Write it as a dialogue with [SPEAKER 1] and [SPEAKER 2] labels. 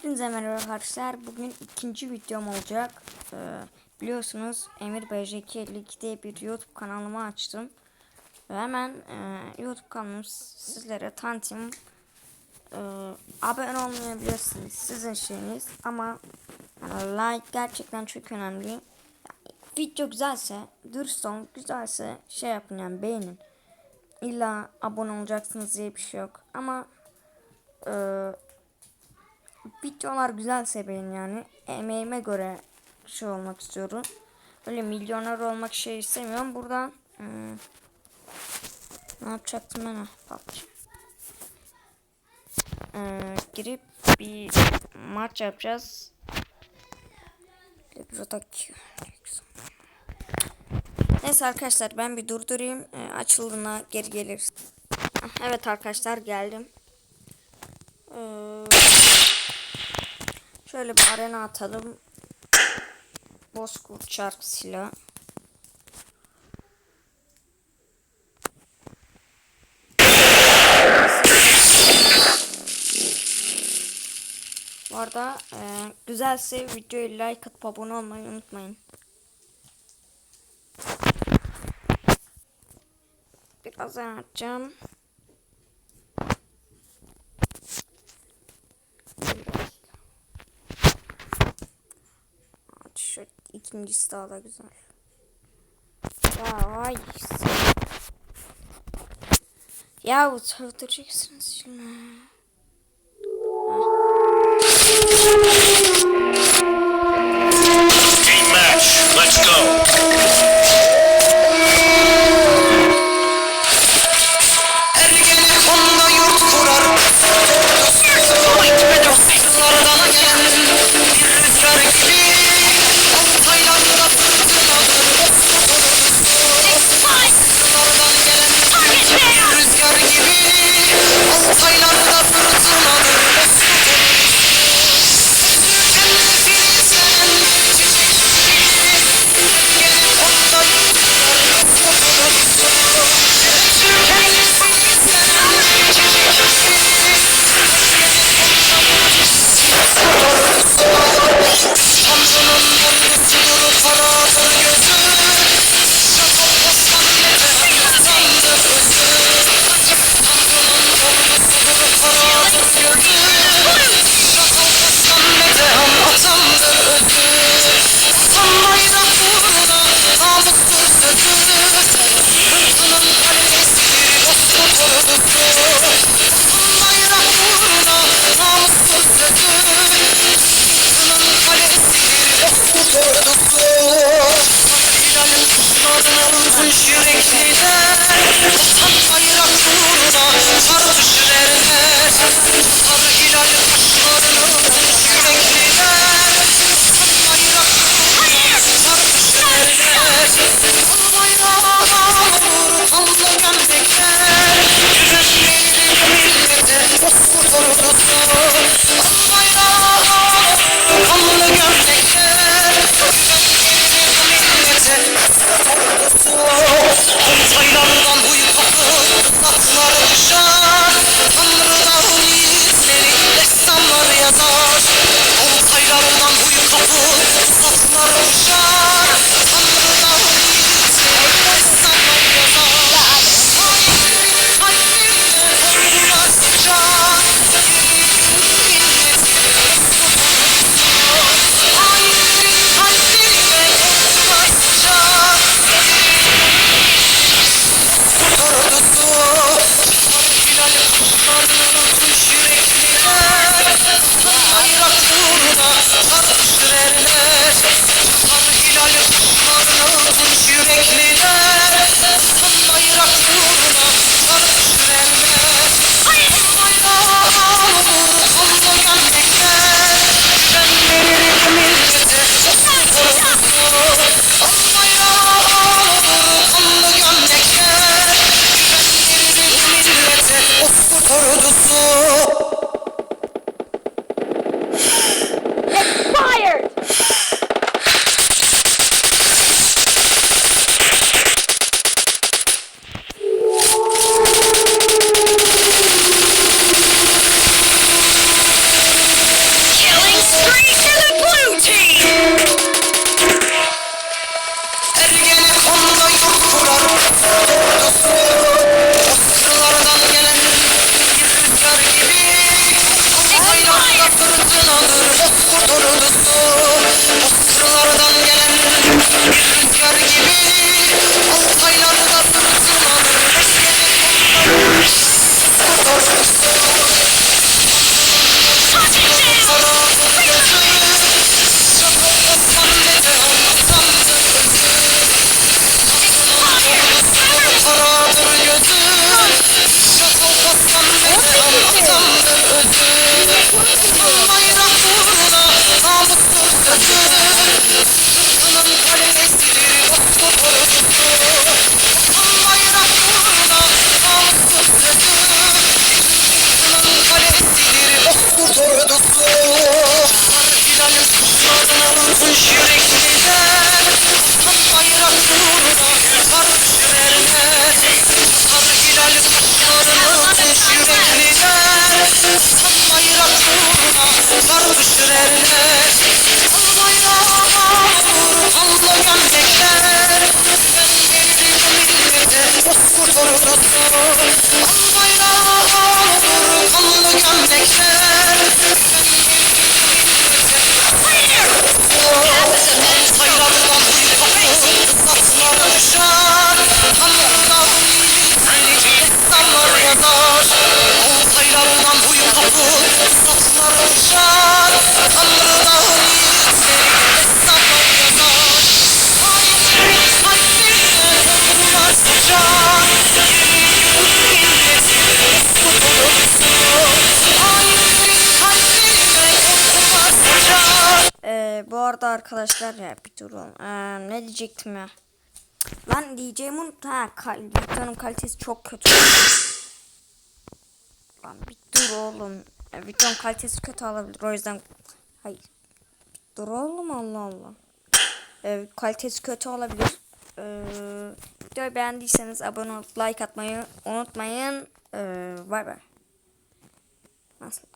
[SPEAKER 1] Hepinize merhaba arkadaşlar. Bugün ikinci videom olacak. Ee, biliyorsunuz Emir BJ252 diye bir YouTube kanalımı açtım. Ve hemen e, YouTube kanalımı sizlere tanıtayım. Ee, abone olmayabilirsiniz. Sizin şeyiniz. Ama yani like gerçekten çok önemli. Yani, video güzelse, dürüst olun, güzelse şey yapın yani beğenin. İlla abone olacaksınız diye bir şey yok. Ama eee videolar güzelse benim yani emeğime göre şey olmak istiyorum. Öyle milyoner olmak şey istemiyorum. Buradan hmm, ne yapacaktım ben? PUBG. Ee, girip bir maç yapacağız. Buradaki Neyse arkadaşlar ben bir durdurayım. Ee, açıldığına geri geliriz. Evet arkadaşlar geldim. Ee, Şöyle bir arena atalım. Bozkurt şarkısıyla. Bu arada e, güzelse videoyu like atıp abone olmayı unutmayın. Birazdan atacağım. İkincisi daha da güzel. Ya vay. Ya utandıracaksınız şimdi.
[SPEAKER 2] Çarpış yürekliler Tat bayrak uğruna Tartış vermez Tutar hilal korucusu غير حورنا عم
[SPEAKER 3] الطرق Bu arada arkadaşlar ya bir durun. Ee, ne diyecektim ya? Lan diyeceğim unuttum. Ha, kal videonun kalitesi çok kötü. Lan bir dur oğlum. Ee, videonun kalitesi kötü olabilir. O yüzden hayır. Bir dur oğlum Allah Allah. Ee, kalitesi kötü olabilir. Ee, videoyu beğendiyseniz abone olup like atmayı unutmayın. Ee, bay bay. Nasıl?